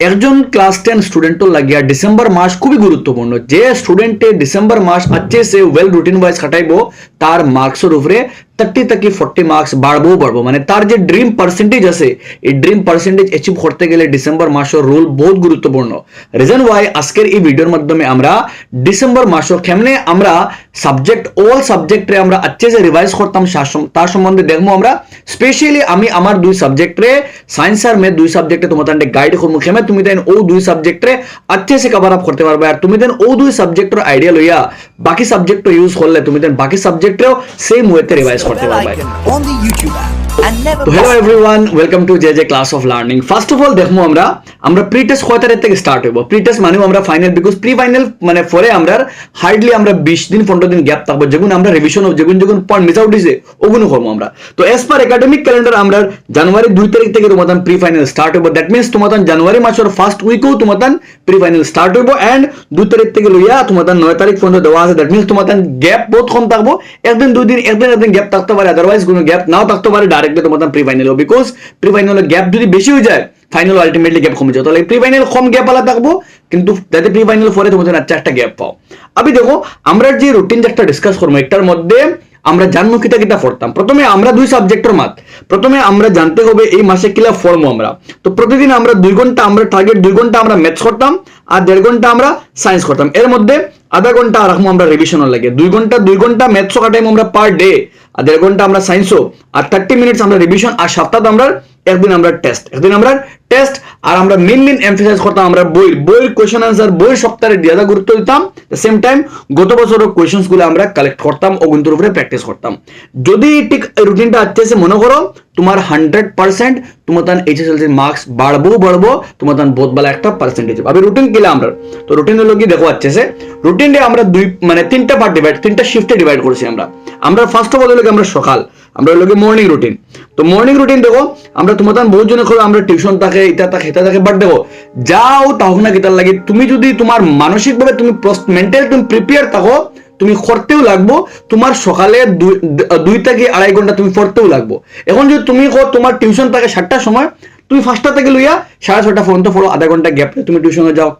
একজন class ten স্টুডেন্টও লাগিয়া December মাস খুবই গুরুত্বপূর্ণ। যে স্টুডেন্টে ডিসেম্বর মাস আচ্ছে সে ওয়েল রুটিন ওয়াইজ খাটাইব তার মার্কসের উপরে থার্টি থেকে ফোর্টি মার্কস বাড়বো বাড়বো মানে তার যে ড্রিম পার্সেন্টেজ আছে, এই ড্রিম পার্সেন্টেজ অ্যাচিভ করতে গেলে ডিসেম্বর মাসের রোল বহুত গুরুত্বপূর্ণ। রিজন ওয়াই আজকের এই ভিডিওর মাধ্যমে আমরা ডিসেম্বর মাসও কেমনে আমরা সাবজেক্ট অল সাবজেক্টরে আমরা আচ্ছে যে রিভাইজ করতাম তার সম্বন্ধে দেখব আমরা। স্পেশালি আমি আমার দুই সাবজেক্টরে সায়েন্স আর ম্যাথ দুই সাবজেক্টে তোমার গাইড করব। কেমন? তুমি দেন ও দুই সাবজেক্টরে আচ্ছে সে কভার আপ করতে পারবে। আর তুমি দেন ও দুই সাবজেক্টের আইডিয়া লইয়া বাকি সাবজেক্ট ইউজ করলে, তুমি দেন বাকি সাবজেক্টেও সেম ওয়েতে revise for the on the YouTube app. তো hello everyone welcome to J J class of learning first of all দেখব আমরা আমরা প্রি টেস্ট কয় তারিখ থেকে স্টার্ট হইব? প্রি টেস্ট মানেও আমরা ফাইনাল বিকজ প্রি ফাইনাল মানে পরে আমরা হার্ডলি আমরা বিশ দিন পনেরো দিন গ্যাপ থাকব। যেগুন আমরা রিভিশন যেগুন যেগুন পয়েন্ট মিস আউট দিছে ওগুলো করব আমরা। তো এস পার একাডেমিক ক্যালেন্ডার আমরা জানুয়ারি দুই তারিখ থেকে তোমার প্রি ফাইনাল স্টার্ট হইব। দ্যাট মিনস তোমার জানুয়ারি মাসের ফার্স্ট উইকেও তোমার প্রি ফাইনাল স্টার্ট হইব এন্ড দুই তারিখ থেকে লইয়া তোমাদের নয় তারিখ পর্যন্ত দেওয়া আছে। দ্যাট মিনস তোমার গ্যাপ বহুত কম থাকব। একদিন দুই দিন একদিন একদিন গ্যাপ থাকতে পারে আদারওয়াইজ কোনো গ্যাপ নাও থাকতে পারে ডাইরেক্টলি তোমার pre final because pre final gap যদি বেশি হয়ে যায় ফাইনাল আলটিমেটলি গ্যাপ কমে যায়। তাহলে প্রি ফাইনাল কম গ্যাপ আলা থাকব কিন্তু যাতে প্রি ফাইনাল পরে তোমাদের আচ্ছা একটা গ্যাপ পাও। আমি দেখো, আমরা যে রুটিন একটা ডিসকাস করব, একটার মধ্যে আমরা জানব কিতা কিতা পড়তাম। প্রথমে আমরা দুই সাবজেক্টের মাত প্রথমে আমরা জানতে হবে এই মাসে কিলা ফর্মো আমরা। তো প্রতিদিন আমরা দুই ঘণ্টা আমরা টার্গেট দুই ঘণ্টা আমরা ম্যাথস করতাম, আর দেড় ঘণ্টা আমরা সায়েন্স করতাম। এর মধ্যে আধা ঘণ্টা রাখব আমরা রিভিশনের লাগে। দুই ঘণ্টা দুই ঘণ্টা ম্যাথসও কাটাইম আমরা পার ডে আর দেড় ঘণ্টা আমরা সায়েন্সও আর থার্টি মিনিটস আমরা রিভিশন আর সপ্তাহে আমরা একদিন আমরা টেস্ট একদিন আমরা টেস্ট আর আমরা মেন মেন এমফেসাইজ করতাম আমরা বই। বই কোয়েশন আনসার বই সপ্তাহে দিয়াদা গুরুত্ব দিতাম। সেম টাইম গত বছরের কোয়েশনসগুলো আমরা কালেক্ট করতাম ওগুলোর উপরে প্র্যাকটিস করতাম। যদি ঠিক রুটিনটা আসছে মনে করো তোমার হান্ড্রেড পার্সেন্ট তোমার তান এইচএসএলসির মার্কস বাড়বো বাড়বো তোমার তান বহুত ভালো একটা পার্সেন্টেজ আমি রুটিন কিলা আমরা? তো রুটিন হলো কি, দেখো আসছে রুটিনে আমরা দুই মানে তিনটা পার্ট ডিভাইড তিনটা শিফটে ডিভাইড করছি আমরা। আমরা ফার্স্ট অফ অল হলো আমরা সকাল, আমরা হলো মর্নিং রুটিন তো মর্নিং রুটিন দেখো, আমরা তোমার তান বহুত জনে করো আমরা টিউশন থাকে এটা থাকে এটা থাকে বাট দেখো, যাও তাও না কিতার লাগে, তুমি যদি তোমার মানসিকভাবে তুমি মেন্টাল তুমি প্রিপেয়ার থাকো তুমি করতেও লাগবো, তোমার সকালে দুই- থেকে আড়াই ঘণ্টা তুমি পড়তেও লাগবো। এখন যদি তুমি তোমার টিউশন থাকে সাতটার সময়, তুমি পাঁচটা থেকে লইয়া সাড়ে ছটা পর্যন্ত পড়ো, আধা ঘণ্টা গ্যাপ তুমি টিউশনে যাও।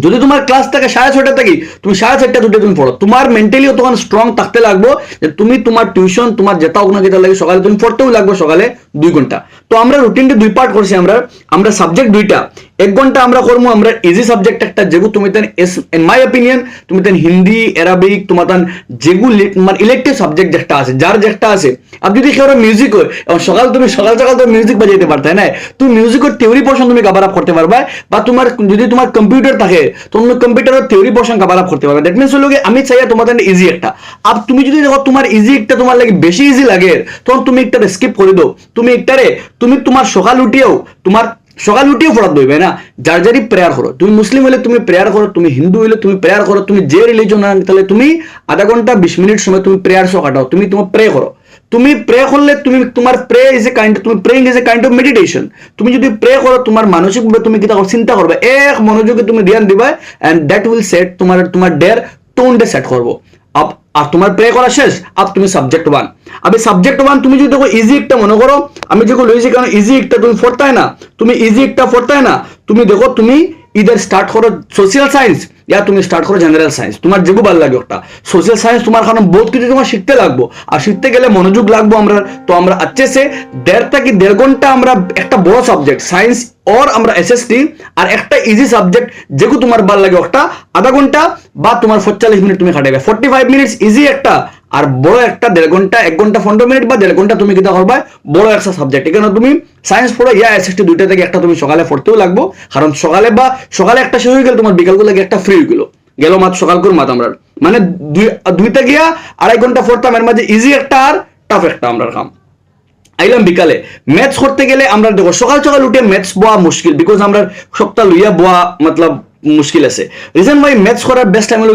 যদি তোমার ক্লাস থাকে সাড়ে ছটা থেকে, তুমি সাড়ে চারটা দুটো তুমি পড়ো। তোমার মেন্টালিও তখন স্ট্রং থাকতে লাগবো যে তুমি তোমার টিউশন তোমার যেটা হোক না যেটা লাগে সকালে তুমি পড়তেও লাগবো সকালে দুই ঘণ্টা। তো আমরা রুটিনটা দুই পার্ট করছি আমরা। আমরা সাবজেক্ট দুইটা। এক ঘণ্টা আমরা করব, আমরা ইজি সাবজেক্ট একটা, যেগু তুমি তেন ইন মাই অপিনিয়ন তুমি তেন হিন্দি অ্যারাবিক তোমার তেন যেগুলো মানে ইলেকটিভ সাবজেক্ট যেটা আছে, যার যেটা আছে। আর যদি কেউ মিউজিক হয়, এবং সকাল তুমি, সকাল সকাল তো মিউজিক বাজাইতে পারতে না? তুমি মিউজিকের থিওরি পোর্শন তুমি কভার আপ করতে পারবা, বা তোমার, যদি তোমার কম্পিউটার থাকে তুমি কম্পিউটারের থিওরি পোর্শন কভার আপ করতে পারবে। দ্যাট মিনস হলো আমি চাই তোমাদের ইজি একটা। আর তুমি যদি দেখো তোমার ইজি একটা, তোমার লাগে বেশি ইজি লাগে, তখন তুমি একটা স্কিপ করে দাও। তুমি একটারে, তুমি তোমার সকাল উঠিয়েও, তোমার সকাল উঠিয়ে পড়াতে হইবে না? যার যারই প্রেয়ার করো। তুমি মুসলিম হলে তুমি প্রেয়ার করো, তুমি হিন্দু হলে তুমি প্রেয়ার করো, তুমি যে রিলিজন তাহলে তুমি আধা ঘণ্টা, বিশ মিনিট সময় তুমি প্রেয়ার শো কাটাও, তুমি তোমার প্রে করো। তুমি প্রে করলে তুমি, তোমার প্রে ইজ এ কাইন্ড তুমি praying is a kind of meditation তুমি যদি প্রে করো, তোমার মানসিকভাবে তুমি কিতা চিন্তা করবে। এক মনোযোগে তুমি ধ্যান দিবা এন্ড দ্যাট উইল সেট তোমার তোমার ডের টোনটা সেট করব। আপ, আর তোমার প্রে করা শেষ, আপ তুমি সাবজেক্ট ওয়ান আমি সাবজেক্ট ওয়ান তুমি যদি দেখো ইজি একটা মনে করো, আমি যেগুলো লইছি কারণ ইজি একটা তুমি ফোরতায় না, তুমি ইজি একটা ফোরতায় না, তুমি দেখো তুমি ইদার স্টার্ট করো সোশ্যাল সায়েন্স ইয়া তুমি স্টার্ট করো জেনারেল সায়েন্স তোমার যেগুলো ভালো লাগে ওটা। সোশ্যাল সায়েন্স তোমার কারণ বহুত কিছু তোমার শিখতে লাগবো। আর শিখতে গেলে মনোযোগ লাগবো আমরা। তো আমরা আচ্ছে সে দেড় থেকে দেড় ঘণ্টা আমরা একটা বড় সাবজেক্ট সায়েন্স অর আমরা এসএসটি আর একটা ইজি সাবজেক্ট যেগু তোমার ভালো লাগে ওটা। আধা ঘণ্টা বা তোমার পঁয়তাল্লিশ মিনিট তুমি খাটাবে ফোর্টি ফাইভ মিনিটস ইজি একটা আর বড় একটা দেড় ঘণ্টা, এক ঘণ্টা পনেরো মিনিট বা দেড় ঘণ্টা তুমি কিতা করবা বড় একটা সাবজেক্ট এখানে তুমি সায়েন্স পড়ো ইয়া এসএসটি দুইটা থেকে একটা তুমি সকালে পড়তেও লাগবো, কারণ সকালে বা সকালে একটা শেষ হয়ে গেল তোমার বিকালগুলো লাগে একটা ফ্রি হয়ে গেলো। গেল মাত সকাল করে মাত আমরা। মানে দুই দুইটা গিয়া আড়াই ঘণ্টা পড়তাম, এর মাঝে ইজি একটা আর টাফ একটা আমরা কাম। আইলাম বিকালে। ম্যাথস করতে গেলে আমরা দেখো, সকাল সকাল উঠে ম্যাথস বোয়া মুশকিল বিকজ আমরা সপ্তাহ লইয়া বোয়া, মতলব মুশকিল আছে। রিজন ওয়াই ম্যাথস করার বেস্ট টাইম হলো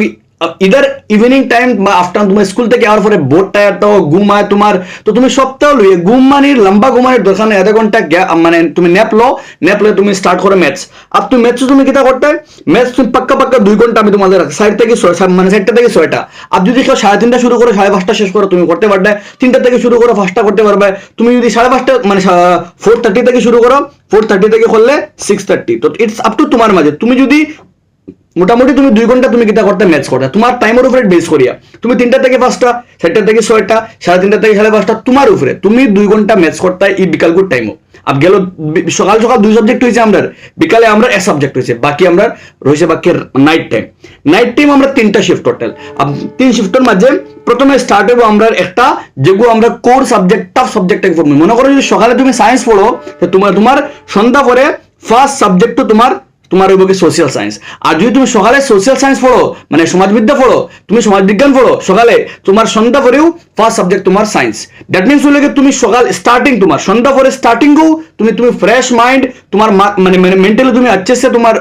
ইদার ইভিনিং টাইম বা আফটার তোমার স্কুল থেকে আওয়ার পরে বোর্ড টায়ার তো ঘুম হয় তোমার। তো তুমি সপ্তাহ লইয়ে ঘুম মানির লম্বা ঘুমানির দরকার নেই, আধা ঘণ্টা মানে তুমি ন্যাপ লো ন্যাপ লয়ে তুমি স্টার্ট করো ম্যাথস আর তুমি ম্যাথস তুমি কিতা করতে? ম্যাথস তুমি পাক্কা পাক্কা দুই ঘণ্টা আমি তোমাদের সাইড থেকে মানে সাইডটা থেকে ছয়টা। আর যদি কেউ সাড়ে তিনটা শুরু করো, সাড়ে পাঁচটা শেষ করো, তুমি করতে পারবে। তিনটা থেকে শুরু করো, পাঁচটা করতে পারবে। তুমি যদি সাড়ে পাঁচটা মানে ফোর থার্টি থেকে শুরু করো ফোর থার্টি থেকে করলে সিক্স থার্টি তো ইটস আপ টু তোমার মাঝে। তুমি যদি মোটামুটি তুমি দুই ঘণ্টা তুমি কিতা করতে ম্যাচ করতে। তোমার টাইমের উপরে বেস করিয়া। তুমি তিনটা থেকে পাঁচটা, চারটা থেকে ছয়টা, সাড়ে তিনটা থেকে সাড়ে পাঁচটা, তোমার উপরে। তুমি দুই ঘণ্টা ম্যাচ করতে এই বিকালকুর টাইমও আপ গেল সকাল সকাল দুই সাবজেক্ট হয়েছে আমরা বিকালে আমরা এক সাবজেক্ট হয়েছে বাকি আমরা রয়েছে বাকি নাইট টাইম নাইট টাইম আমরা তিনটা শিফট টোটাল তিন শিফটের মাঝে প্রথমে স্টার্ট হব আমরা একটা যেগুলো আমরা কোর সাবজেক্ট টাফ সাবজেক্ট থেকে পড়ব মনে করো যদি সকালে তুমি সায়েন্স পড়ো, তো তোমার তোমার সন্ধ্যা পরে ফার্স্ট সাবজেক্ট তোমার তোমার হইব কি সোশ্যাল সায়েন্স আর যদি তুমি সকালে সোশ্যাল সায়েন্স পড়ো মানে সমাজবিদ্যা পড়ো, তুমি সমাজবিজ্ঞান পড়ো, সকালে তোমার সন্ধ্যা পরেও ফার্স্ট সাবজেক্ট তোমার সায়েন্স দ্যাট মিনস হলে তুমি সকাল স্টার্টিং তোমার, সন্ধ্যা পরে স্টার্টিংও তুমি তুমি ফ্রেশ মাইন্ড তোমার মানে মানে মেন্টালি তুমি আচ্ছা সে তোমার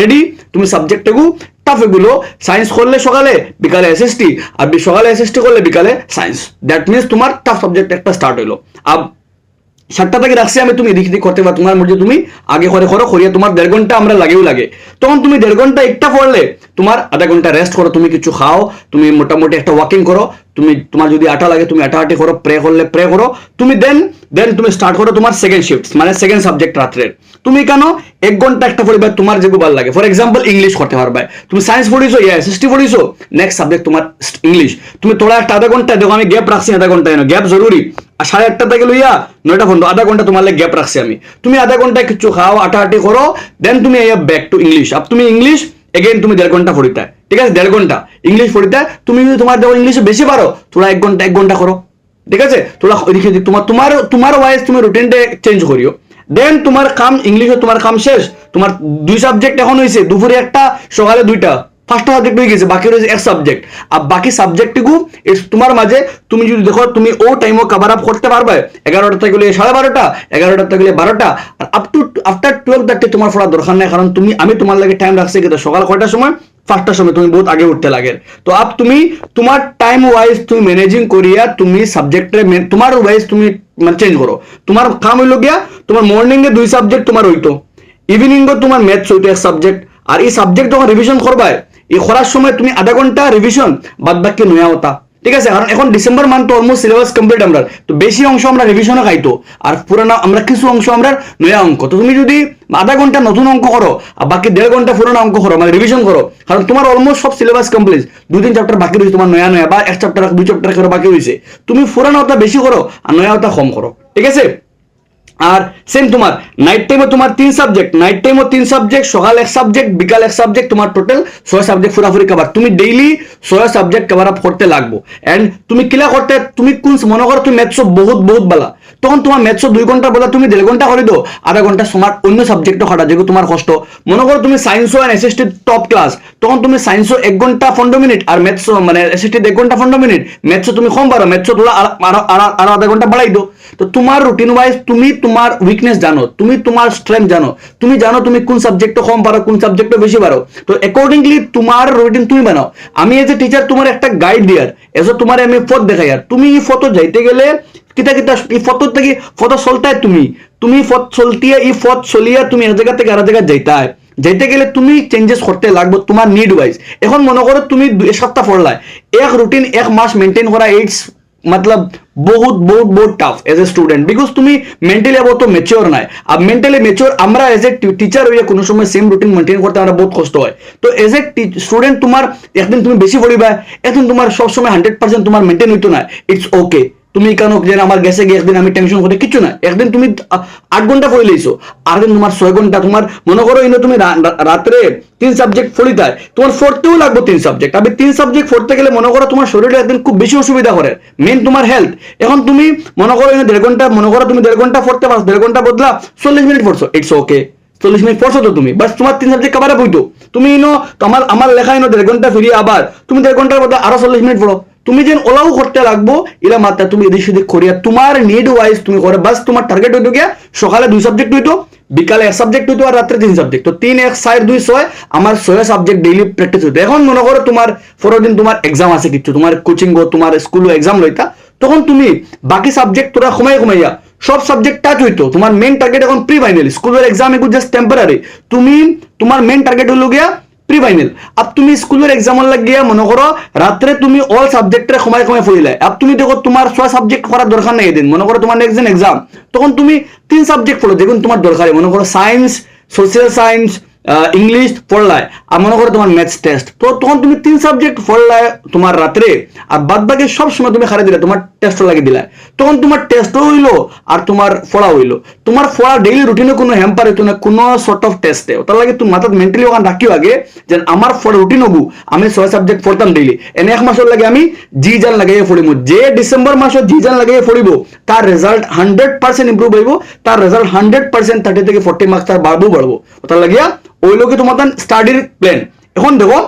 রেডি তুমি সাবজেক্টটাকেও টাফ এগুলো সায়েন্স করলে সকালে, বিকালে এসএসটি আর সকালে এসএসটি করলে বিকালে সায়েন্স দ্যাট মিনস তোমার টাফ সাবজেক্ট একটা স্টার্ট হইল। আব সাতটা থেকে রাখছি আমি, তুমি এদিক করতে পারো তোমার মধ্যে তুমি আগে করে করো, করিয়া তোমার দেড় ঘণ্টা আমরা লাগেও লাগে। তখন তুমি দেড় ঘণ্টা একটা পড়লে, তোমার আধা ঘণ্টা রেস্ট করো, তুমি কিছু খাও, তুমি মোটামুটি একটা ওয়াকিং করো, তুমি, তোমার যদি আটা লাগে, তুমি আটা আটি করো প্রে করলে প্রে করো, তুমি দেন দেন তুমি স্টার্ট করো তোমার সেকেন্ড শিফট মানে সেকেন্ড সাবজেক্ট রাত্রের। তুমি কেন এক ঘণ্টা একটা পড়বে, তোমার যেগুলো ভালো লাগে? ফর এক্সাম্পল ইংলিশ করতে পারবে। তুমি সায়েন্স পড়িছো ইয়া এসএসটি পড়িছো নেক্সট সাবজেক্ট তোমার ইংলিশ তুমি তোলা একটা আধা ঘণ্টা, দেখো আমি গ্যাপ রাখছি আধা ঘণ্টা গ্যাপ জরুরি। আর সাড়ে আটটা থেকে লইয়া নয়টা পর্যন্ত আধা ঘণ্টা তোমার গ্যাপ রাখছি আমি। তুমি আধা ঘণ্টা কিছু খাও আটা আটি করো দেন তুমি ব্যাক টু ইংলিশ আপ তুমি ইংলিশ এগেন তুমি দেড় ঘণ্টা পড়িতে ঠিক আছে দেড় ঘণ্টা ইংলিশ পড়িতে তুমি যদি তোমার দেখো ইংলিশে বেশি পারো তোরা এক ঘণ্টা এক ঘণ্টা করো ঠিক আছে তোরা দি- তোমার তোমার তোমার ওয়াইজ তুমি রুটিনটা চেঞ্জ করিও দেন তোমার কাম ইংলিশে তোমার কাম শেষ। তোমার দুই সাবজেক্ট এখন হয়েছে দুপুরে একটা, সকালে দুইটা। ফার্স্টটা সাবজেক্ট হয়ে গেছে, বাকি রয়েছে এক সাবজেক্ট আর বাকি সাবজেক্টটুকু তোমার মাঝে তুমি যদি দেখো, তুমি ও টাইমও কভার আপ করতে পারবে। এগারোটা থেকে সাড়ে বারোটা, এগারোটা থেকে বারোটা। আর up to after twelve thirty তোমার পড়ার দরকার নেই, কারণ তুমি, আমি তোমার লাগে টাইম রাখছি কিন্তু সকাল কয়টার সময়? পাঁচটার সময়, তুমি বহুত আগে উঠতে লাগে। তো আপ তুমি, তোমার টাইম ওয়াইজ তুমি ম্যানেজিং করিয়া তুমি সাবজেক্টের তোমার ওয়াইজ তুমি মানে চেঞ্জ করো। তোমার কাম হইল গিয়া, তোমার মর্নিং এ দুই সাবজেক্ট তোমার হইতো। ইভিনিং এ তোমার ম্যাথস হইতো এক সাবজেক্ট আর এই সাবজেক্ট যখন রিভিশন করবাই এই করার সময় তুমি আধা ঘণ্টা রিভিশন বাদ বাকি নয়া হতা ঠিক আছে? কারণ এখন December month almost syllabus complete আমরা তো বেশি অংশ আমরা রিভিশনে খাইতো, আর পুরানো আমরা কিছু অংশ আমরা নয়া অঙ্ক। তো তুমি যদি আধা ঘণ্টা নতুন অঙ্ক করো, আর বাকি দেড় ঘণ্টা পুরোনো অঙ্ক করো মানে রিভিশন করো, কারণ তোমার অলমোস্ট সব সিলেবাস কমপ্লিট দুই তিন চ্যাপ্টার বাকি রয়েছে, তোমার নয়া নয়া, বা এক চ্যাপ্টার দুই চ্যাপ্টার করে বাকি রয়েছে। তুমি পুরানো ওটা বেশি করো, আর নয়া ওটা কম করো। ঠিক আছে? আর সেম তোমার নাইট টাইমে তোমার তিন সাবজেক্ট নাইট টাইমও তিন সাবজেক্ট সকাল এক সাবজেক্ট বিকাল এক সাবজেক্ট তোমার টোটাল ছয় সাবজেক্ট পুরাপুরি কভার তুমি ডেইলি ছয় সাবজেক্ট কভার আপ করতে লাগবো। এন্ড তুমি কিলা করতে, তুমি কোন, মনে করো তুমি ম্যাথস বহুত বহুত বালা। তখন তোমার ম্যাথস দুই ঘণ্টা বলা তুমি দেড় ঘণ্টা করে দো আধা ঘণ্টা তোমার অন্য সাবজেক্টও খাটা যেগুলো তোমার কষ্ট। মনে করো তুমি সায়েন্সও অ্যান্ড এসএসটি টপ ক্লাস তখন তুমি সায়েন্সও এক ঘণ্টা পনেরো মিনিট আর ম্যাথস মানে এসএসটি এক ঘণ্টা পনেরো মিনিট ম্যাথসও তুমি কম পারো ম্যাথসও তোলা আরও আধা ঘণ্টা বাড়াই দো তো তোমার রুটিন ওয়াইজ তুমি তোমার উইকনেস জানো, তুমি তোমার স্ট্রেংথ জানো, তুমি জানো তুমি কোন সাবজেক্টে কম পারো, কোন সাবজেক্টে বেশি পারো। তো অ্যাকর্ডিংলি তোমার রুটিন তুমি বানাও। আমি এজ এ টিচার তোমার একটা গাইড দিয়ার এজ এ তোমার আমি পথ দেখাই আর। তুমি এই ফটো যাইতে গেলে কিতা কিতা এই ফটো থেকে ফটো চলতায় তুমি। তুমি ফট চলতিয়া, এই ফট চলিয়া তুমি এক জায়গা থেকে আর জায়গা যাইতায় যাইতে গেলে তুমি চেঞ্জেস করতে লাগবে তোমার নিড ওয়াইজ এখন মনে করো তুমি সপ্তাহ পড়লাই। এক রুটিন এক মাস মেনটেন করা এইটস मतलब बहुत बहुत बहुत tough as a student because তুমি মেন্টালি অত মেচিওর নাই আর মেন্টালি মেচিওর আমরা এজ এ টিচার হইয়া কোনো সময় সেম রুটিন মেনটেন করতে আমরা বহুত কষ্ট হয় তো এজ এ স্টুডেন্ট তোমার একদিন তুমি বেশি পড়িবা একদিন তোমার সবসময় হান্ড্রেড পার্সেন্ট তোমার মেনটেন হইতো না ইটস ওকে তুমি কেন যে আমার গেছে গিয়ে একদিন আমি টেনশন করে কিছু না। একদিন তুমি আট ঘণ্টা পড়ে লইছো। আর দিন তোমার ছয় ঘণ্টা, তোমার মনে করো ইনো তুমি রাত্রে তিন সাবজেক্ট পড়িতায়, তোমার পড়তেও লাগবে তিন সাবজেক্ট আমি তিন সাবজেক্ট পড়তে গেলে মনে করো তোমার শরীরে একদিন খুব বেশি অসুবিধা করে। মেন তোমার হেলথ এখন তুমি মনে করো ইনো দেড় ঘণ্টা, মনে করো তুমি দেড় ঘণ্টা পড়তে পারছ, দেড় ঘণ্টা বদলা চল্লিশ মিনিট পড়ছো। ইটস ওকে চল্লিশ মিনিট পড়ছো তো তুমি। বাস তোমার তিন সাবজেক্ট কাবারে বইতো তুমি ইনো তো আমার আমার লেখা ইনো দেড় ঘণ্টা ফিরিয়ে আবার, তুমি দেড় ঘণ্টার মধ্যে আরও চল্লিশ মিনিট পড়ো। তুমি যেন ওলাও করতে লাগবো এলা মাত্রা তুমি এদিক সেদিক করিয়া, তোমার নিড ওয়াইজ তুমি করে। বাস তোমার টার্গেট হইতো গিয়া, সকালে দুই সাবজেক্ট হইতো, বিকালে এক সাবজেক্ট হইতো, আর রাত্রে তিন সাবজেক্ট তো তিন, এক, চার, দুই, ছয়, আমার ছয় সাবজেক্ট ডেইলি প্র্যাকটিস হইতো। এখন মনে করো তোমার পরের দিন তোমার এক্সাম আছে কিছু, তোমার কোচিং তোমার স্কুল এক্সাম লইতা, তখন তুমি বাকি সাবজেক্ট তোরা কমাই কমাইয়া সব সাবজেক্ট টাচ হইতো। তোমার মেন টার্গেট এখন প্রি ফাইনাল স্কুলের এক্সাম এগুলো জাস্ট টেম্পোরারি তুমি তোমার মেন টার্গেট হলো গিয়া প্রি ফাইনেল আপ তুমি স্কুলের এক্সামর লাগিয়া মনে করো রাত্রে তুমি অল সাবজেক্টরে সময় সময় ফুরিলে আপ তুমি দেখো তোমার ছয় সাবজেক্ট করার দরকার নাই এদিন। মনে করো তোমার নেক্সট দিন এক্সাম তখন তুমি তিন সাবজেক্ট পড়ো দেখুন তোমার দরকারি মনে করো সায়েন্স সোশ্যাল সায়েন্স ইংলিশ পড়লায়। আর মনে করো তোমার ম্যাথস টেস্ট তো তখন তুমি তিন সাবজেক্ট পড়লায় তোমার রাত্রে, আর বাদ বাকি সব সময় তুমি খারে দিলে, তোমার টেস্টও লাগিয়ে দিলে। তখন তোমার টেস্টও হইল, আর তোমার পড়া হইল। তোমার পড়া ডেইলি রুটিনে কোনো হ্যাম্পার হইতো না কোনো সর্ট অফ টেস্টে তার লাগে তুমি মাথাত মেন্টালি ওখানে রাখিও আগে যে আমার পড়া রুটিন হবু, আমি ছয় সাবজেক্ট পড়তাম ডেইলি এনে এক মাসের লাগে আমি জি জান লাগাইয়ে পড়িব যে ডিসেম্বর মাসত জি জান লাগাইয়ে পড়িব, তার রেজাল্ট হান্ড্রেড পার্সেন্ট ইম্প্রুভ হইব, তার রেজাল্ট হান্ড্রেড পার্সেন্ট থার্টি থেকে ফোর্টি মার্কস তার বাড়বো বাড়বো। তার লাগিয়া ওই লোকে তোমার স্টাডির প্ল্যান এখন দেখো,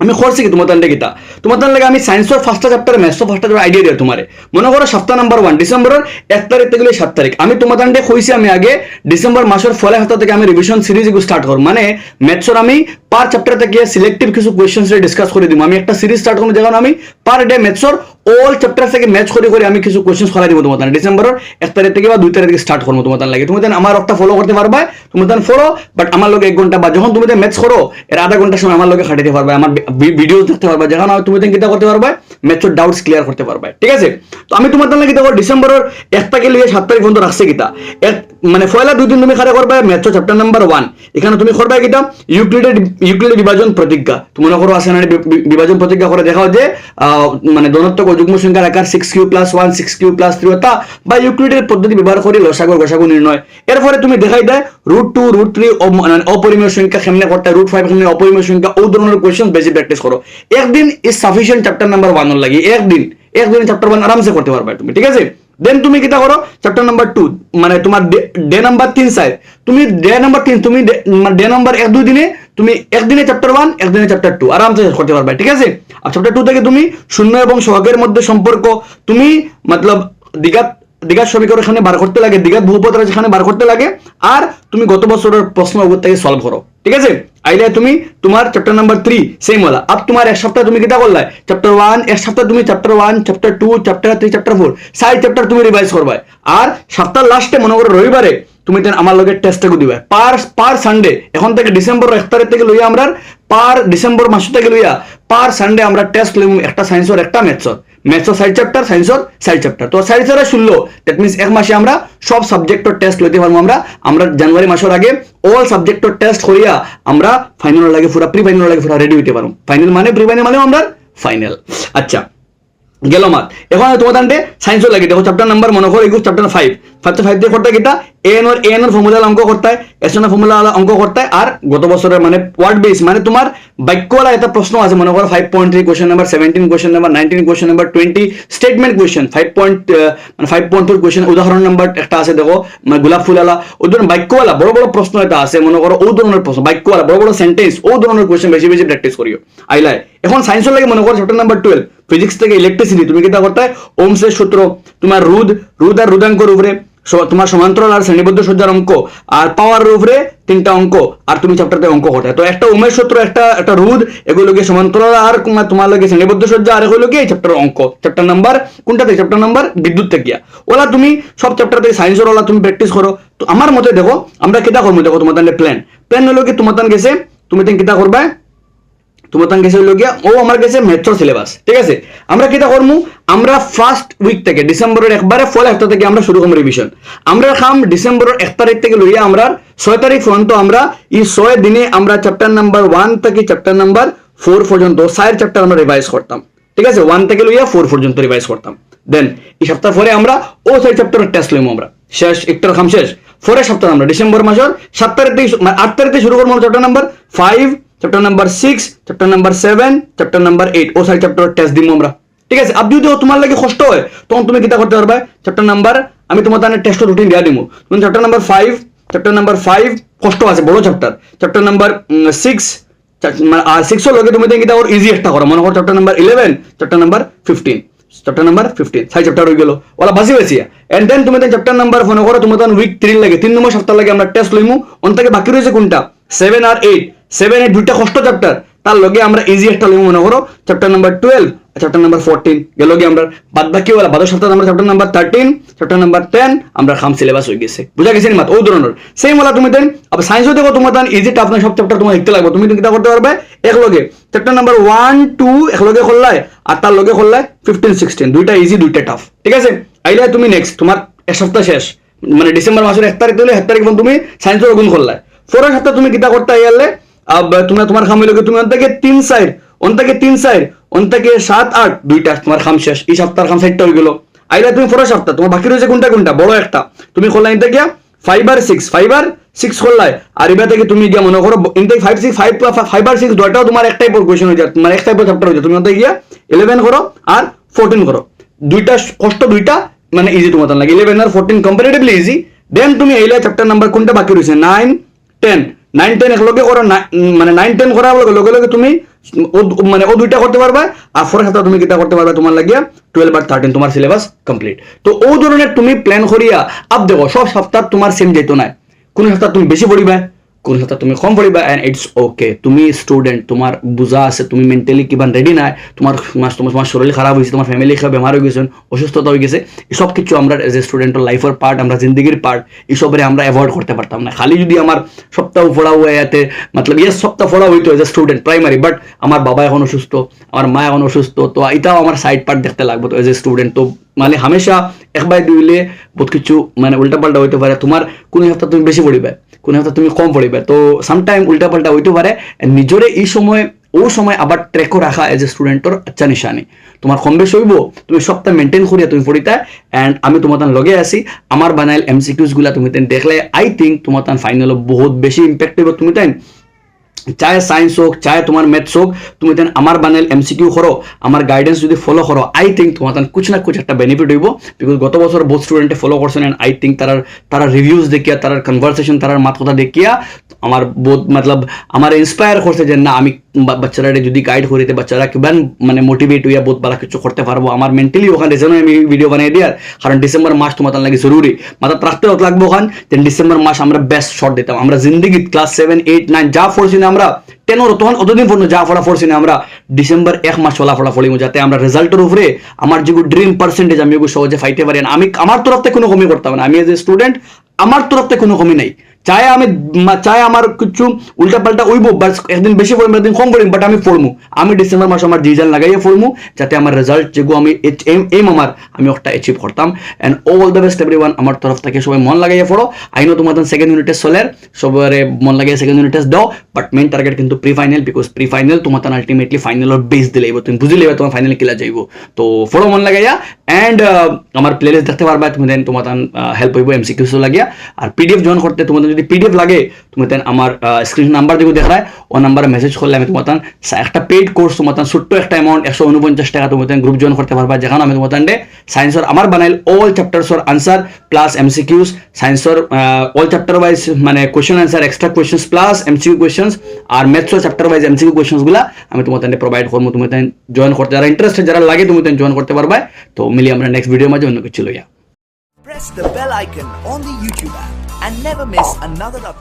আমি করছি কি তোমার তান্ডে গীতা তোমার তান লাগে আমি সায়েন্সের ফার্স্ট চ্যাপ্টার ম্যাথসের ফার্স্ট চ্যাপ্টার আইডিয়া দিই তোমারে মনে করো সপ্তাহ নাম্বার ওয়ান ডিসেম্বরের এক তারিখ থেকে সাত তারিখ আমি তোমার তান্ডে কইছি আমি আগে ডিসেম্বর মাসের ফলে সপ্তাহ থেকে আমি রিভিশন সিরিজ এগুলো স্টার্ট করব মানে ম্যাথসের আমি পার চ্যাপ্টার থেকে সিলেক্টিভ কিছু কোয়েশ্চেন্স ডিসকাস করে দিব আমি একটা সিরিজ স্টার্ট করব যেমন আমি পার ডে ম্যাথসের অল চ্যাপ্টার থেকে ম্যাচ করে করে আমি কিছু কোয়েশ্চেন্স করাই দিব তোমার ডিসেম্বরের এক তারিখ থেকে বা দুই তারিখ থেকে স্টার্ট করব তোমার লাগে। তুমি আমার একটা ফলো করতে পারবা, তুমি দেন ফলো বাট আমার লোক এক ঘণ্টা বা যখন তুমি ম্যাচ করো এর আধা ঘণ্টার সময় আমার লোকে খাটাতে পারবে আমার ভিডিও দেখতে পারবা, যেখানে তুমি দেন কিতা করতে পারবা ম্যাচের ডাউটস ক্লিয়ার করতে পারবা। ঠিক আছে? তো আমি তোমার তাহলে কিতা করো ডিসেম্বরের এক তারিখে লিয়ে সাত তারিখ পর্যন্ত রাখছে কিতা। এক মানে পয়লা দুই দিন তুমি খারে করবা ম্যাচের চ্যাপ্টার নাম্বার ওয়ান এখানে তুমি করবা কিতা ইউক্লিডের ইউক্লিডের বিভাজন প্রতিজ্ঞা। তুমি মনে করো আছে না বিভাজন প্রতিজ্ঞা করে দেখাও যে মানে ধনাত্মক অযুগ্ম যুগ্ম সংখ্যার আকার six Q plus one six Q plus three অর্থাৎ বা ইউক্লিডের পদ্ধতি ব্যবহার করে লসাগু, গসাগু নির্ণয় এর ফলে তুমি দেখাই দেয় রুট টু রুট থ্রি অপরিমেয় সংখ্যা কেমনে করতে রুট ফাইভ কেমনে অপরিমেয় সংখ্যা ও ধরনের কোয়েশ্চেন বেশি প্র্যাকটিস করো একদিন is sufficient chapter number one লাগে, একদিন একদিন চ্যাপ্টার ওয়ান আরামসে করতে পারবে তুমি, ঠিক আছে? দেন তুমি কিটা করো? চ্যাপ্টার নাম্বার টু মানে তোমার ডে নাম্বার তিন সাইড তুমি ডে নাম্বার তিন, তুমি ডে নাম্বার এক, দুই দিনে তুমি একদিনে চ্যাপ্টার ওয়ান একদিনে চ্যাপ্টার টু আরামসে শেষ করতে পারবে, ঠিক আছে? আর চ্যাপ্টার টু থেকে তুমি শূন্য এবং সহগের মধ্যে সম্পর্ক, তুমি মতলব দিঘাত দীঘার সমীকরণ এখানে বার করতে লাগে দীঘার বহুপদ যেখানে বার করতে লাগে, আর তুমি গত বছরের প্রশ্ন থেকে সলভ করো, ঠিক আছে? আইলে তুমি তোমার চ্যাপ্টার নাম্বার থ্রি সেম হলা আপ তোমার এক সপ্তাহ তুমি কিতা করলা চ্যাপ্টার ওয়ান এক সপ্তাহ তুমি chapter one chapter two chapter three chapter four side chapter তুমি রিভাইজ করবা আর সপ্তাহ লাস্টে মনে করো রবিবারে তুমি তেন আমার লগে টেস্টটাকে দিবা পার পার সানডে এখন থেকে ডিসেম্বর এক তারিখ থেকে লইয়া আমরা পার ডিসেম্বর মাস থেকে লইয়া পার সানডে আমরা টেস্ট লইম একটা সায়েন্সর একটা ম্যাথসর ম্যাথসর সাইড চ্যাপ্টার সায়েন্সর সাইড চ্যাপ্টার তো সাইড সারা শুনলো দ্যাট মিনস এক মাসে আমরা সব সাবজেক্টর টেস্ট লইতে পারব আমরা। আমরা জানুয়ারি মাসের আগে অল সাবজেক্টর টেস্ট করিয়া আমরা ফাইনাল লাগে পুরা প্রি ফাইনাল লাগে পুরা রেডি হইতে পারব। ফাইনাল মানে প্রি ফাইনাল মানে আমরা ফাইনাল আচ্ছা গেল মাত। এখন তোমার দান্ডে সায়েন্সও লাগে। দেখো চ্যাপ্টার নাম্বার মনে করো এগুলো চ্যাপ্টার ফাইভ ফাইভ ফাইভ দিয়ে করতে কিটা এন ওর এন ওর ফর্মুলা অঙ্ক করতে হয়। এস এর ফর্মুলা অঙ্ক করতে হয়। আর গত বছরের মানে ওয়ার্ড বেস মানে তোমার বাক্যওয়ালা একটা প্রশ্ন আছে, মনে করো five point three question number seventeen question number nineteen question number twenty statement question five point মানে ফাইভ পয়েন্ট ফোর কোয়েশ্চেন উদাহরণ নাম্বার একটা আছে, দেখো মানে গোলাপ ফুলালা ও ধরনের বাক্যওয়ালা, বড় বড় প্রশ্ন এটা আছে, মনে করো, ও ধরনের প্রশ্ন, বাক্যওয়ালা, বড় বড় সেন্টেন্স ও ধরনের কোয়েশ্চেন বেশি বেশি প্র্যাকটিস করিও। আইলাই এখন সায়েন্সের লাগে, মনে করো চ্যাপ্টার নাম্বার টুয়েলভ ফিজিক্স থেকে ইলেকট্রিসিটি তুমি কিটা করতে? ওমসের সূত্র, তোমার রুদ রুদ আর রুদাঙ্কর উপরে তোমার সমান্তরাল আর শ্রেণীবদ্ধ সজ্জার অঙ্ক, আর পাওয়ার উপরে তিনটা অঙ্ক, আর তুমি চ্যাপ্টারতে অঙ্ক করতে। তো একটা উমেশ সূত্র, একটা একটা রুদ, এগুলোকে সমান্তরাল আর তোমার লাগে শ্রেণীবদ্ধ সজ্জা, আর এগুলোকে এই চ্যাপ্টার অঙ্ক। চ্যাপ্টার নাম্বার কোনটাতে? চ্যাপ্টার নাম্বার বিদ্যুৎ থেকে ওলা তুমি সব চ্যাপ্টার থেকে সায়েন্সের ওলা তুমি প্র্যাকটিস করো। তো আমার মতে দেখো, আমরা কেটা করব? দেখো তোমার প্ল্যান প্ল্যান হলো কি তান গেছে, তুমি কিতা করবা? তোমার তান হলো গিয়া, ও আমার গেছে মেট্রো সিলেবাস ঠিক আছে? আমরা কিটা করমু? আমরা ফার্স্ট উইক থেকে ডিসেম্বরের একবারে ফল একটা থেকে আমরা শুরু করব রিভিশন আমরা খাম ডিসেম্বরের এক তারিখ থেকে লইয়া আমরা ছয় তারিখ পর্যন্ত আমরা এই ছয় দিনে আমরা চ্যাপ্টার নাম্বার ওয়ান থেকে চ্যাপ্টার নাম্বার ফোর পর্যন্ত সাইড চ্যাপ্টার আমরা রিভাইজ করতাম। ঠিক আছে? ওয়ান থেকে লইয়া ফোর পর্যন্ত রিভাইজ করতাম। দেন এই সপ্তাহ পরে আমরা ও সাইড চ্যাপ্টারের টেস্ট লইমু আমরা। শেষ একটার খাম শেষ। পরের সপ্তাহ আমরা, ডিসেম্বর মাসের সাত তারিখ থেকে আট তারিখ থেকে শুরু করব chapter number five chapter number six chapter number seven chapter number eight ও সাইড চ্যাপ্টার টেস্ট দিব আমরা। ঠিক আছে? আর যদি তোমার লাগে কষ্ট হয়, তখন তুমি কিতা করতে পারবে? চ্যাপ্টার নাম্বার আমি তোমার তাহলে টেস্ট রুটিন দিয়া দিব তুমি chapter number five chapter number five কষ্ট আছে, বড় চ্যাপ্টার চ্যাপ্টার নাম্বার সিক্স আর সিক্সের লগে তুমি কিতা ওর ইজি একটা করো মনে করো chapter number eleven chapter number fifteen chapter number fifteen side chapter হয়ে গেল। ওলা বাসি বাসি এন্ড দেন তুমি চ্যাপ্টার নাম্বার মনে করো তুমি তখন উইক থ্রি লাগে। তিন নম্বর সপ্তাহ লাগে আমরা টেস্ট লইমু। অন থেকে বাকি রয়েছে কোনটা? সেভেন আর এইট সেভেন দুইটা কষ্ট চ্যাপ্টার তার লগে আমরা ইজি একটা লইমু মনে করো chapter number twelve chapter number fourteen গেল গিয়ে আমরা বাদ বাকি ওলা বাদর সপ্তাহ আমরা chapter number thirteen chapter number ten আমরা খাম সিলেবাস হয়ে গেছে। বুঝা গেছে মাত? ও ধরনের। সেম ওলা তুমি দেন, আবার সায়েন্সও দেখো, তোমার তান ইজি টাফ না, সব চ্যাপ্টার তোমার লিখতে লাগবে। তুমি কিতা করতে পারবে? এক লগে। চ্যাপ্টার নাম্বার ওয়ান টু এক লগে করলাই আর তার লগে করলাই ফিফটিন সিক্সটিন দুইটা ইজি দুইটা টাফ ঠিক আছে? আইলে তুমি নেক্সট তোমার এক সপ্তাহ শেষ। মানে ডিসেম্বর মাসের এক তারিখ দিলে এক তারিখ তুমি সায়েন্সের গুণ করলাই পরের সপ্তাহ তুমি কিতা করতে আইলে তোমরা তোমার খাম লগে তুমি তিন সাইড অন্তকে তিন সাত, আট, দুইটা তোমার খাম শেষ। এই সপ্তাহের খাম সাইডটা হয়ে গেল আইলে তুমি পরের সপ্তাহ, তোমার বাকি রয়েছে কোনটা কোনটা? বড় একটা। তুমি করলাই ইনতে গিয়া ফাইভ আর সিক্স ফাইভ আর সিক্স করলাই আর এবার থেকে তুমি গিয়া মনে করো, ইনতে ফাইভ সিক্স ফাইভ আর সিক্স দুটাও তোমার এক টাইপের কোয়েশন হয়ে যায়, তোমার এক টাইপের চ্যাপ্টার হয়ে যায়। তুমি ওতে গিয়া ইলেভেন করো আর ফোরটিন করো। দুইটা কষ্ট দুইটা মানে ইজি তোমার লাগে। ইলেভেন আর ফোরটিন কম্পারেটিভলি ইজি দেন তুমি এইলে চ্যাপ্টার নাম্বার কোনটা বাকি রয়েছে? নাইন টেন নাইন টেন একলগে করো মানে নাইন টেন করার লগে লগে লগে তুমি মানে ও দুইটা করতে পারবা আর ফোর সাথে তুমি কিটা করতে পারবা তোমার লাগিয়া টুয়েলভ আর থার্টিন তোমার সিলেবাস কমপ্লিট তো ও ধরনের তুমি প্ল্যান করিয়া, আপ দেখো সব সপ্তাহ তোমার সেম যেত না কোন সপ্তাহ তুমি বেশি পড়িবা? কোন সপ্তাহ তুমি কম পড়িবা এন্ড ইটস ওকে তুমি স্টুডেন্ট তোমার বুঝা আছে, তুমি মেন্টালি কিবা রেডি নাই তোমার তোমার শরীর খারাপ হয়েছে তোমার ফ্যামিলি খারাপ বেমার হয়ে গেছে, অসুস্থতা হয়ে গেছে এসব কিছু আমরা এজ এ স্টুডেন্টের লাইফের পার্ট আমরা জিন্দগির পার্ট এসবের আমরা অ্যাভয়েড করতে পারতাম না। খালি যদি আমার সপ্তাহ পড়া হয়ে এতে মতলব ইয়ে সপ্তাহ পড়া হইতো as a student primary but আমার বাবা এখন অসুস্থ আমার মা এখন অসুস্থ, তো এটাও আমার সাইড পার্ট দেখতে লাগবে, তো এজ এ স্টুডেন্ট তো মানে হামেশা একবার দুইলে বহুত কিছু মানে উল্টা পাল্টা হইতে পারে। তোমার কোন সপ্তাহ তুমি বেশি পড়িবে, কোন সপ্তাহ তুমি কম পড়িবে। তো সামটাইম উল্টা পাল্টা হইতে পারে। নিজরে এই সময়, ও সময় আবার ট্র্যাকও রাখা এজ এ স্টুডেন্টর আচ্ছা নিশানি। তোমার কম বেশ হইব, তুমি সপ্তাহ মেনটেন করিয়া তুমি পড়িতা। অ্যান্ড আমি তোমার তান লগে আছি। আমার বানাইল এমসিকিউজগুলা তুমি দেখলে আই থিঙ্ক তোমার তান ফাইনাল বহুত বেশি ইম্প্যাক্ট হইব তুমি তাই চাहे সায়েন্স হোক চাহে তোমার ম্যাথস হোক, তুমি তেন আমার বানাইল কিউ করো, আমার গাইডেন্স যদি ফলো করো আই থিঙ্ক তোমার তেন কুছ না কুছ একটা বেনিফিট হইব বিকজ গত বছর বহুত স্টুডেন্টে ফলো করছেন অ্যান্ড আই থিঙ্ক তারার তারা রিভিউজ দেখিয়া, তারার কনভারসেশন তারার মাত কথা দেখিয়া, আমার বহুত মতলব, আমার ইন্সপায়ার করছে যে না, আমি বাচ্চারা যদি গাইড করিতে বাচ্চারা কিমান মানে মোটিভেট হইয়া বহুত ভালো কিছু করতে পারব। আমার মেন্টালি ওখানে যেন আমি ভিডিও বানিয়ে দিয়ার কারণ ডিসেম্বর মাস তোমার লাগে জরুরি। মাথা রাখতে লাগবে ওখান দেন ডিসেম্বর মাস আমরা বেস্ট শট দিতাম। আমরা জিন্দগি ক্লাস সেভেন এইট নাইন যা পড়ছি না আমরা টেনর তখন অতদিন পর্যন্ত যা ফলা পড়ছি না আমরা ডিসেম্বর এক মাস ফলা ফলা ফলিমু যাতে আমরা রেজাল্টের উপরে আমার যেগুলো ড্রিম পার্সেন্টেজ আমি সহজে ফাইতে পারি। আমি আমার তরফ থেকে কোনো কমি করতাম না। আমি এজ এ স্টুডেন্ট আমার তরফ থেকে কোনো কমি নাই। চাই আমি চাই আমার কিছু উল্টা পাল্টা উইব বাট একদিন বেশি পড়িম একদিন কম পড়িম বাট আমি পড়মু। আমি ডিসেম্বর মাসে আমার রিজাল্ট লাগাইয়ে পড়মু, যাতে আমার রেজাল্ট যেগুলো আমি এম আমার, আমি একটা অ্যাচিভ করতাম। And all the best everyone আমার তরফ থেকে সবাই মন লাগাইয়ে পড়ো। আইনো তোমার সেকেন্ড ইউনিট টেস্ট চলে সবারে মন লাগাইয়ে সেকেন্ড ইউনিট টেস্ট দাও বাট মেইন টার্গেট কিন্তু pre final because pre final তোমার আলটিমেটলি ফাইনালের বেস দিলে তুমি বুঝি লেবে তোমার ফাইনাল কিলা যাইব। তো ফটো মন লাগাইয়া অ্যান্ড আমার প্লেলিস্ট দেখতে পারবা, তুমি দেন তোমার হেল্প হইব এমসিকিউসও লাগিয়া। আর পিডিএফ জয়েন করতে তোমাদের যদি পিডিএফ লাগে, তুমি দেন আমার স্ক্রিন নাম্বার যেগুলো দেখায় ও নাম্বারে মেসেজ করলে আমি তোমার একটা পেইড কোর্স তোমার ছোট্ট একটা অ্যামাউন্ট একশো উনপঞ্চাশ টাকা তুমি গ্রুপ জয়েন করতে পারবা। যেখানে আমি তোমার সায়েন্সের আমার বানাইল অল চ্যাপ্টার্সর আনসার প্লাস এম এমসিকিউস সায়েন্সর অল চ্যাপ্টার ওয়াইজ মানে question answer extra questions plus MCQ questions আর ম্যাথসর চ্যাপ্টার ওয়াইজ এমসিকিউ কোয়েশ্চেন্সগুলো আমি তোমার প্রোভাইড করব। তুমি জয়েন করতে যারা ইন্টারেস্টেড যারা লাগে, তুমি জয়েন করতে পারবা। তো মিলি আমরা নেক্সট ভিডিও মাঝে অন্য কিছু লইয়া Press the bell icon on the YouTube app and never miss another update.